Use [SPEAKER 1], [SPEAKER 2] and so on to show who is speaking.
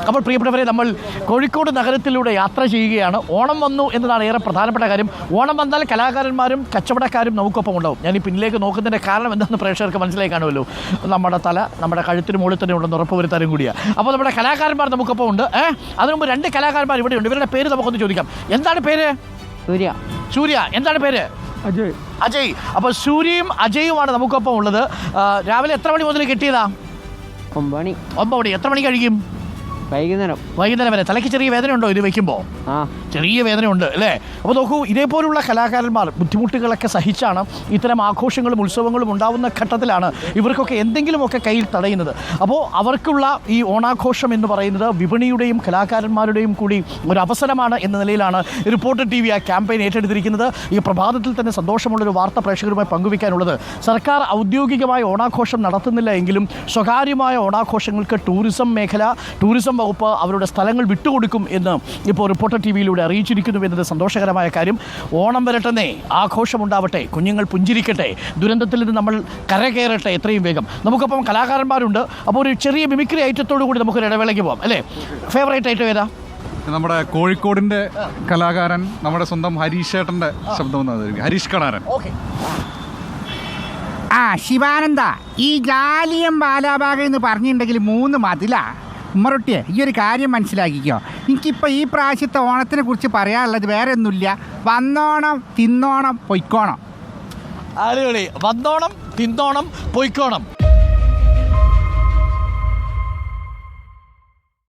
[SPEAKER 1] അപ്പോൾ പ്രിയപ്പെട്ടവരെ നമ്മൾ കോഴിക്കോട് നഗരത്തിലൂടെ യാത്ര ചെയ്യുകയാണ്. ഓണം വന്നു എന്നതാണ് ഏറെ പ്രധാനപ്പെട്ട കാര്യം. ഓണം വന്നാൽ കലാകാരന്മാരും കച്ചവടക്കാരും നമുക്കൊപ്പം ഉണ്ടാവും. ഞാൻ ഈ പിന്നിലേക്ക് നോക്കുന്നതിന്റെ കാരണം എന്താണെന്ന് പ്രേക്ഷകർക്ക് മനസ്സിലായി കാണുമല്ലോ. നമ്മുടെ തല നമ്മുടെ കഴുത്തിന് മുകളിൽ തന്നെ ഉണ്ടെന്ന് ഉറപ്പ് വരുത്താനും കൂടിയാണ് അപ്പോൾ നമ്മുടെ കലാകാരന്മാർ നമുക്കൊപ്പം ഉണ്ട്. ഏഹ് അതിനു മുമ്പ് രണ്ട് കലാകാരന്മാർ ഇവിടെ ഉണ്ട്. ഇവരുടെ പേര് നമുക്കൊന്ന് ചോദിക്കാം. എന്താണ് പേര്?
[SPEAKER 2] സൂര്യ.
[SPEAKER 1] സൂര്യ. എന്താണ് പേര്?
[SPEAKER 2] അജയ്.
[SPEAKER 1] അജയ്. അപ്പോൾ സൂര്യയും അജയുമാണ് നമുക്കൊപ്പം ഉള്ളത്. രാവിലെ എത്ര മണി മുതൽ കിട്ടിയതാ?
[SPEAKER 2] ഒമ്പണി
[SPEAKER 1] ഒമ്പത് മണി. എത്ര മണി കഴിയും?
[SPEAKER 2] വൈകുന്നേരം.
[SPEAKER 1] വൈകുന്നേരം വരെ. തലയ്ക്ക് ചെറിയ വേദന ഉണ്ടോ ഇത് വെക്കുമ്പോൾ
[SPEAKER 2] ആ.
[SPEAKER 1] ചെറിയ ഉണ്ട് അല്ലേ? അപ്പോൾ നോക്കൂ ഇതേപോലുള്ള കലാകാരന്മാർ ബുദ്ധിമുട്ടുകളൊക്കെ സഹിച്ചാണ് ഇത്തരം ആഘോഷങ്ങളും ഉത്സവങ്ങളും ഉണ്ടാവുന്ന ഘട്ടത്തിലാണ് ഇവർക്കൊക്കെ എന്തെങ്കിലുമൊക്കെ കയ്യിൽ തടയുന്നത്. അപ്പോൾ അവർക്കുള്ള ഈ ഓണാഘോഷം എന്ന് പറയുന്നത് വിപണിയുടെയും കലാകാരന്മാരുടെയും കൂടി ഒരു അവസരമാണ് എന്ന നിലയിലാണ് റിപ്പോർട്ടർ ടി വി ആ ക്യാമ്പയിൻ ഏറ്റെടുത്തിരിക്കുന്നത്. ഈ പ്രഭാതത്തിൽ തന്നെ സന്തോഷമുള്ളൊരു വാർത്ത പ്രേക്ഷകരുമായി പങ്കുവയ്ക്കാനുള്ളത്. സർക്കാർ ഔദ്യോഗികമായ ഓണാഘോഷം നടത്തുന്നില്ല എങ്കിലും സ്വകാര്യമായ ഓണാഘോഷങ്ങൾക്ക് ടൂറിസം മേഖല ടൂറിസം വകുപ്പ് അവരുടെ സ്ഥലങ്ങൾ വിട്ടുകൊടുക്കും എന്ന് ഇപ്പോൾ റിപ്പോർട്ടർ ടി വിയിലൂടെ അറിയിച്ചിരിക്കുന്നു എന്നത് സന്തോഷകരമായ കാര്യം. ഓണം വരട്ടെന്നേ ആഘോഷമുണ്ടാവട്ടെ കുഞ്ഞുങ്ങൾ പുഞ്ചിരിക്കട്ടെ ദുരന്തത്തിൽ നിന്ന് നമ്മൾ കരകയറട്ടെ എത്രയും വേഗം. നമുക്കപ്പം കലാകാരന്മാരുണ്ട്. അപ്പോൾ ഒരു ചെറിയ മിമിക്രി ഐറ്റത്തോടു കൂടി നമുക്കൊരു ഇടവേളയ്ക്ക് പോകാം അല്ലേ? ഫേവറേറ്റ് ഐറ്റം ഏതാ?
[SPEAKER 3] നമ്മുടെ കോഴിക്കോടിന്റെ കലാകാരൻ നമ്മുടെ സ്വന്തം ഹരീഷ് ഏട്ടന്റെ ശബ്ദം ഹരീഷ് കണാരൻ
[SPEAKER 1] ഓക്കെ
[SPEAKER 4] ആ ശിവാനന്ദ ഈ ജാലിയം ബാലാബാഗ എന്ന് പറഞ്ഞിട്ടുണ്ടെങ്കിൽ മൂന്ന് മതിലാ. ഉമ്മറൊട്ടിയെ ഈ ഒരു കാര്യം മനസ്സിലാക്കിക്കോ. എനിക്കിപ്പോൾ ഈ പ്രാവശ്യത്തെ ഓണത്തിനെ കുറിച്ച് പറയാനുള്ളത് വേറെ ഒന്നുമില്ല വന്നോണം തിന്നോണം പൊയ്ക്കോണം.
[SPEAKER 1] അടിപൊളി. വന്നോണം തിന്നോണം പൊയ്ക്കോണം.